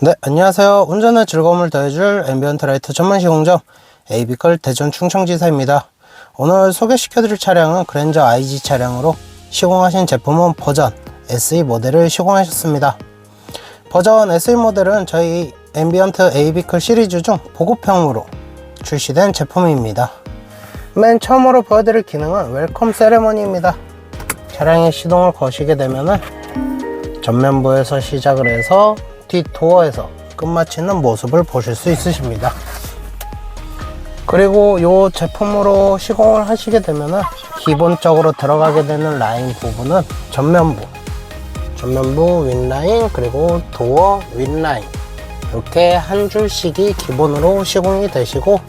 네, 안녕하세요. 운전의 즐거움을 더해줄 앰비언트 라이트 전문 시공점 에이비컬 대전 충청지사입니다. 오늘 소개시켜 드릴 차량은 그랜저 IG 차량으로 시공하신 제품은 버전 SE 모델을 시공하셨습니다. 버전 SE 모델은 저희 앰비언트 에이비컬 시리즈 중 보급형으로 출시된 제품입니다. 맨 처음으로 보여드릴 기능은 웰컴 세레머니입니다. 차량의 시동을 거시게 되면은 전면부에서 시작을 해서 뒷도어에서 끝마치는 모습을 보실 수 있으십니다. 그리고 이 제품으로 시공을 하시게 되면 기본적으로 들어가게 되는 라인 부분은 전면부, 전면부 윗라인 그리고 도어 윗라인. 이렇게 한 줄씩이 기본으로 시공이 되시고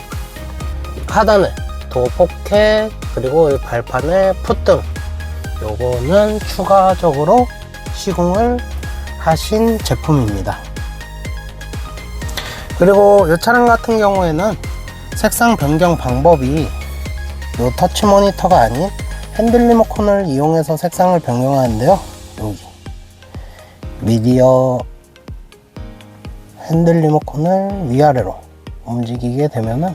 하단에 도어 포켓 그리고 이 발판의 풋등. 요거는 추가적으로 시공을 하신 제품입니다. 그리고 이 차량 같은 경우에는 색상 변경 방법이 이 터치 모니터가 아닌 핸들 리모컨을 이용해서 색상을 변경하는데요. 여기 미디어 핸들 리모컨을 위아래로 움직이게 되면은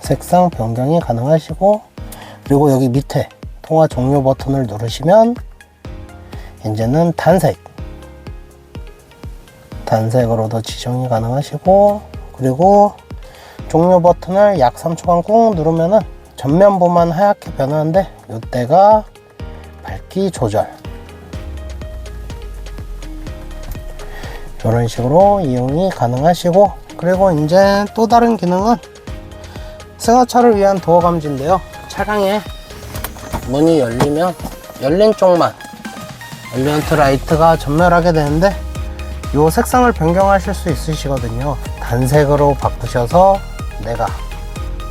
색상 변경이 가능하시고 그리고 여기 밑에 통화 종료 버튼을 누르시면 이제는 단색 단색으로도 지정이 가능하시고 그리고 종료 버튼을 약 3초간 꾹 누르면은 전면부만 하얗게 변하는데 이때가 밝기 조절. 이런 식으로 이용이 가능하시고 그리고 이제 또 다른 기능은 승하차를 위한 도어 감지인데요. 차량에 문이 열리면 열린 쪽만 앰비언트 라이트가 전멸하게 되는데 이 색상을 변경하실 수 있으시거든요 단색으로 바꾸셔서 내가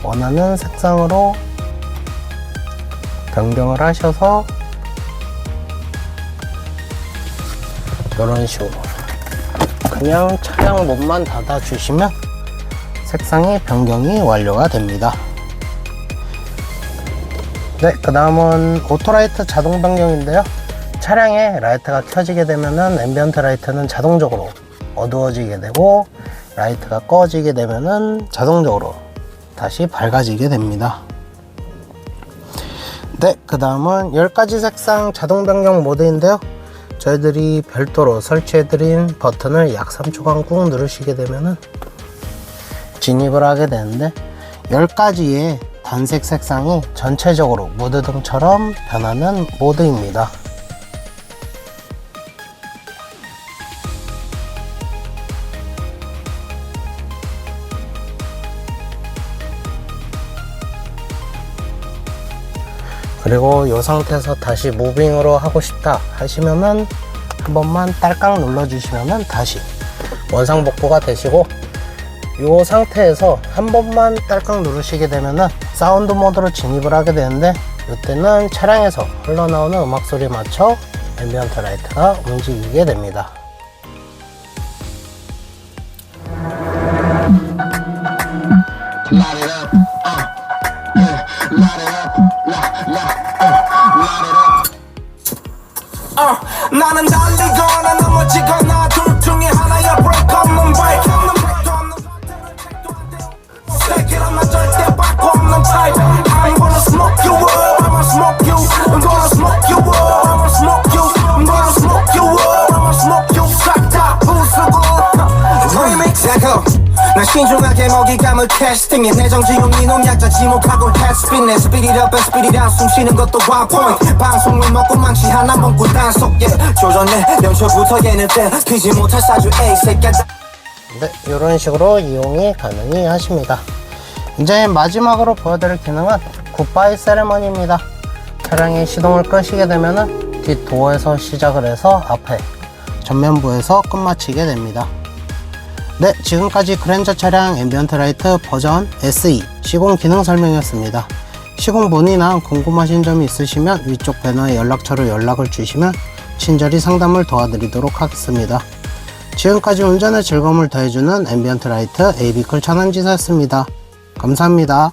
원하는 색상으로 변경을 하셔서 이런 식으로 그냥 차량 문만 닫아 주시면 색상이 변경이 완료가 됩니다 네, 그 다음은 오토라이트 자동 변경인데요. 차량에 라이트가 켜지게 되면은 앰비언트 라이트는 자동적으로 어두워지게 되고 라이트가 꺼지게 되면은 자동적으로 다시 밝아지게 됩니다. 네, 그 다음은 10가지 색상 자동 변경 모드인데요. 저희들이 별도로 설치해드린 버튼을 약 3초간 꾹 누르시게 되면은 진입을 하게 되는데 10가지의 단색 색상이 전체적으로 무드등처럼 변하는 모드입니다. 그리고 이 상태에서 다시 무빙으로 하고 싶다 하시면은 한 번만 딸깍 눌러주시면은 다시 원상복구가 되시고 이 상태에서 한 번만 딸깍 누르시게 되면은 사운드 모드로 진입을 하게 되는데 이때는 차량에서 흘러나오는 음악 소리에 맞춰 앰비언트 라이트가 움직이게 됩니다. 나는 달리거나 넘어지거나 둘 중에 하나 신중하게 먹이감을 테스팅해 내정지용 이놈 약자 지목하고 헤스핀 내 speed it up and speed it out 숨 쉬는 것도 point 방송을 먹고 망치 하나 먹고 단속 yeah. 조전해 연초부터 얘는 때 피지 못할 사주 A 새끼야 네, 이런 식으로 이용이 가능히 하십니다. 이제 마지막으로 보여드릴 기능은 굿바이 세레머니입니다. 차량의 시동을 끄시게 되면 은 뒷도어에서 시작을 해서 앞에 전면부에서 끝마치게 됩니다. 네, 지금까지 그랜저 차량 앰비언트 라이트 버전 SE 시공 기능 설명이었습니다. 시공 문의나 궁금하신 점이 있으시면 위쪽 배너에 연락처로 연락을 주시면 친절히 상담을 도와드리도록 하겠습니다. 지금까지 운전의 즐거움을 더해주는 앰비언트 라이트 에이비클 천안지사였습니다. 감사합니다.